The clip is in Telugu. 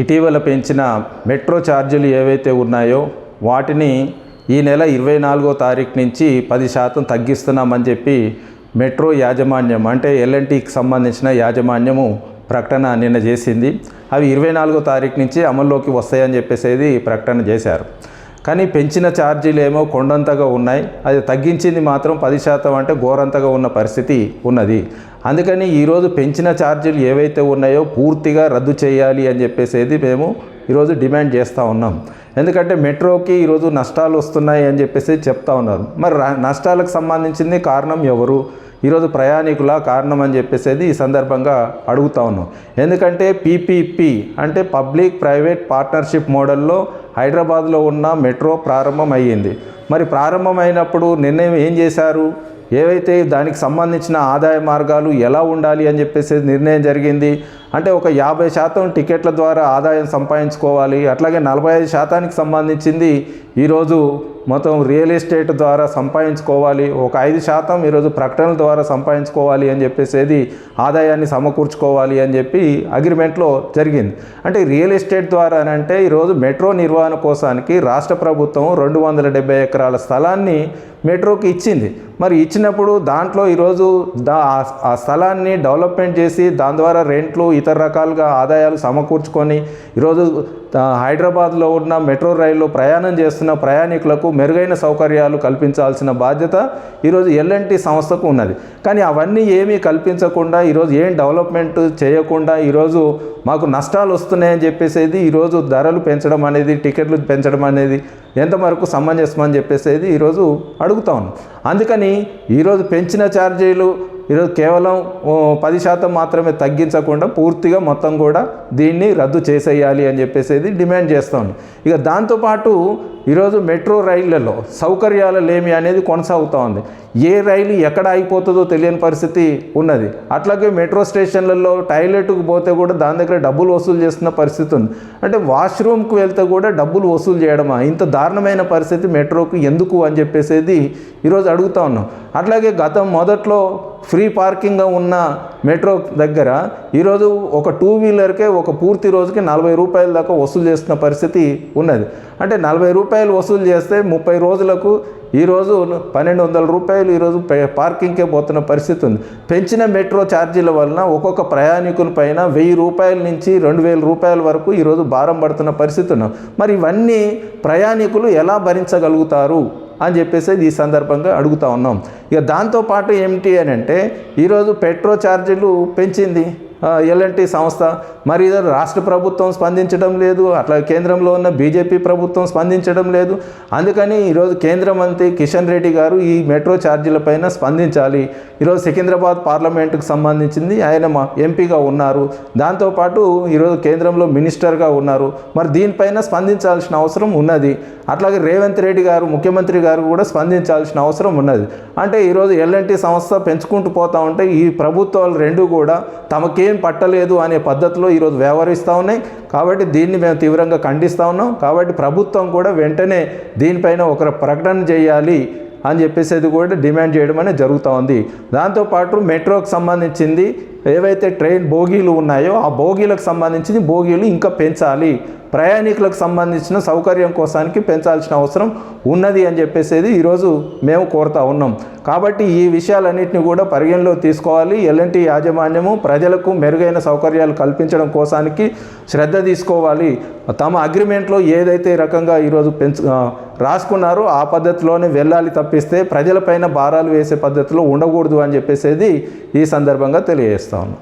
ఇటీవల పెంచిన మెట్రో ఛార్జీలు ఏవైతే ఉన్నాయో వాటిని ఈ నెల ఇరవై నాలుగో తారీఖు నుంచి పది శాతం తగ్గిస్తున్నామని చెప్పి మెట్రో యాజమాన్యం అంటే ఎల్ఎన్టీకి సంబంధించిన యాజమాన్యము ప్రకటన నిన్న చేసింది. అవి ఇరవై నాలుగో తారీఖు నుంచి అమల్లోకి వస్తాయని చెప్పేసేది ప్రకటన చేశారు. కానీ పెంచిన ఛార్జీలు ఏమో కొండంతగా ఉన్నాయి. అది తగ్గించింది మాత్రం పది శాతం అంటే ఘోరంతగా ఉన్న పరిస్థితి ఉన్నది. అందుకని ఈరోజు పెంచిన ఛార్జీలు ఏవైతే ఉన్నాయో పూర్తిగా రద్దు చేయాలి అని చెప్పేసేది మేము ఈరోజు డిమాండ్ చేస్తూ ఉన్నాం. ఎందుకంటే మెట్రోకి ఈరోజు నష్టాలు వస్తున్నాయి అని చెప్పేసి చెప్తా ఉన్నారు. మరి రా- నష్టాలకు సంబంధించింది కారణం ఎవరు? ఈరోజు ప్రయాణికుల కారణం అని చెప్పేసేది ఈ సందర్భంగా అడుగుతా ఉన్నాం. ఎందుకంటే పీపీపీ అంటే పబ్లిక్ ప్రైవేట్ పార్ట్నర్షిప్ మోడల్లో హైదరాబాద్లో ఉన్న మెట్రో ప్రారంభమయ్యింది. మరి ప్రారంభమైనప్పుడు నిర్ణయం ఏం చేశారు? ఏవైతే దానికి సంబంధించిన ఆదాయ మార్గాలు ఎలా ఉండాలి అని చెప్పేసి నిర్ణయం జరిగింది. అంటే ఒక యాభై శాతం టికెట్ల ద్వారా ఆదాయం సంపాదించుకోవాలి. అట్లాగే నలభై ఐదు శాతానికి సంబంధించింది ఈరోజు మొత్తం రియల్ ఎస్టేట్ ద్వారా సంపాదించుకోవాలి. ఒక ఐదు శాతం ఈరోజు ప్రకటనల ద్వారా సంపాదించుకోవాలి అని చెప్పేసేది ఆదాయాన్ని సమకూర్చుకోవాలి అని చెప్పి అగ్రిమెంట్లో జరిగింది. అంటే రియల్ ఎస్టేట్ ద్వారా అంటే ఈరోజు మెట్రో నిర్వహణ కోసానికి రాష్ట్ర ప్రభుత్వం రెండు వందల డెబ్బై ఎకరాల స్థలాన్ని మెట్రోకి ఇచ్చింది. మరి ఇచ్చినప్పుడు దాంట్లో ఈరోజు దా ఆ- స్థలాన్ని డెవలప్మెంట్ చేసి దాని ద్వారా రెంట్లు ఇతర రకాలుగా ఆదాయాలు సమకూర్చుకొని ఈరోజు హైదరాబాద్లో ఉన్న మెట్రో రైల్లో ప్రయాణం చేస్తున్న ప్రయాణికులకు మెరుగైన సౌకర్యాలు కల్పించాల్సిన బాధ్యత ఈరోజు ఎల్ఎన్టీ సంస్థకు ఉన్నది. కానీ అవన్నీ ఏమీ కల్పించకుండా ఈరోజు ఏం డెవలప్మెంట్ చేయకుండా ఈరోజు మాకు నష్టాలు వస్తున్నాయని చెప్పేసేది ఈరోజు ధరలు పెంచడం అనేది టికెట్లు పెంచడం అనేది ఎంతవరకు సమంజసం అని చెప్పేసేది ఈరోజు అడుగుతా ఉన్నాం. అందుకని ఈరోజు పెంచిన ఛార్జీలు ఈరోజు కేవలం పది శాతం మాత్రమే తగ్గించకుండా పూర్తిగా మొత్తం కూడా దీన్ని రద్దు చేసేయాలి అని చెప్పేసి డిమాండ్ చేస్తాం ఇక దాంతోపాటు ఈరోజు మెట్రో రైళ్ళలో సౌకర్యాల లేమి అనేది కొనసాగుతూ ఉంది ఏ రైలు ఎక్కడ ఆగిపోతుందో తెలియని పరిస్థితి ఉన్నది. అట్లాగే మెట్రో స్టేషన్లలో టాయిలెట్కు పోతే కూడా దాని దగ్గర డబ్బులు వసూలు చేస్తున్న పరిస్థితి ఉంది. అంటే వాష్రూమ్కి వెళ్తే కూడా డబ్బులు వసూలు చేయడమా? ఇంత దారుణమైన పరిస్థితి మెట్రోకి ఎందుకు అని చెప్పేసేది ఈరోజు అడుగుతా ఉన్నాం. అట్లాగే గతం మొదట్లో ఫ్రీ పార్కింగ్ ఉన్న మెట్రో దగ్గర ఈరోజు ఒక టూ వీలర్కే ఒక పూర్తి రోజుకి నలభై రూపాయల దాకా వసూలు చేస్తున్న పరిస్థితి ఉన్నది. అంటే నలభై రూపాయలు వసూలు చేస్తే ముప్పై రోజులకు ఈరోజు పన్నెండు వందల రూపాయలు ఈరోజు పార్కింగ్కే పోతున్న పరిస్థితి ఉంది. పెంచిన మెట్రో ఛార్జీల వలన ఒక్కొక్క ప్రయాణికుల పైన వెయ్యి రూపాయల నుంచి రెండు వేల రూపాయల వరకు ఈరోజు భారం పడుతున్న పరిస్థితి ఉన్నాం మరి ఇవన్నీ ప్రయాణికులు ఎలా భరించగలుగుతారు? అని చెప్పేసి ఈ సందర్భంగా అడుగుతా ఉన్నాం. ఇక దాంతోపాటు ఏమిటి అని అంటే ఈరోజు పెట్రో ఛార్జీలు పెంచింది. ఎల్ఎన్టీ సంస్థ. మరి రాష్ట్ర ప్రభుత్వం స్పందించడం లేదు అట్లా కేంద్రంలో ఉన్న బీజేపీ ప్రభుత్వం స్పందించడం లేదు. అందుకని ఈరోజు కేంద్ర మంత్రి కిషన్ రెడ్డి గారు ఈ మెట్రో ఛార్జీలపైన స్పందించాలి. ఈరోజు సికింద్రాబాద్ పార్లమెంటుకు సంబంధించింది ఆయన మా ఎంపీగా ఉన్నారు. దాంతోపాటు ఈరోజు కేంద్రంలో మినిస్టర్గా ఉన్నారు. మరి దీనిపైన స్పందించాల్సిన అవసరం ఉన్నది. అట్లాగే రేవంత్ రెడ్డి గారు ముఖ్యమంత్రి గారు కూడా స్పందించాల్సిన అవసరం ఉన్నది. అంటే ఈరోజు ఎల్ఎన్టీ సంస్థ పెంచుకుంటూ పోతా ఉంటే ఈ ప్రభుత్వాలు రెండు కూడా తమకే పట్టలేదు అనే పద్ధతిలో ఈరోజు వ్యవహరిస్తూ ఉన్నాయి. కాబట్టి దీన్ని మేము తీవ్రంగా ఖండిస్తూ ఉన్నాం. కాబట్టి ప్రభుత్వం కూడా వెంటనే దీనిపైన ఒక ప్రకటన చేయాలి అని చెప్పేసి కూడా డిమాండ్ చేయడం అనేది జరుగుతూ ఉంది. దాంతోపాటు మెట్రోకి సంబంధించింది ఏవైతే ట్రైన్ బోగీలు ఉన్నాయో ఆ బోగీలకు సంబంధించిన బోగీలు ఇంకా పెంచాలి. ప్రయాణికులకు సంబంధించిన సౌకర్యం కోసానికి పెంచాల్సిన అవసరం ఉన్నది అని చెప్పేసేది ఈరోజు మేము కోరుతా ఉన్నాం. కాబట్టి ఈ విషయాలన్నింటినీ కూడా పరిగణలో తీసుకోవాలి. ఎల్ఎన్టీ యాజమాన్యము ప్రజలకు మెరుగైన సౌకర్యాలు కల్పించడం కోసానికి శ్రద్ధ తీసుకోవాలి. తమ అగ్రిమెంట్లో ఏదైతే రకంగా ఈరోజు పెంచు రాసుకున్నారో ఆ పద్ధతిలోనే వెళ్ళాలి తప్పిస్తే ప్రజలపైన భారాలు వేసే పద్ధతిలో ఉండకూడదు అని చెప్పేసేది ఈ సందర్భంగా తెలియజేస్తాం ఉన్నాం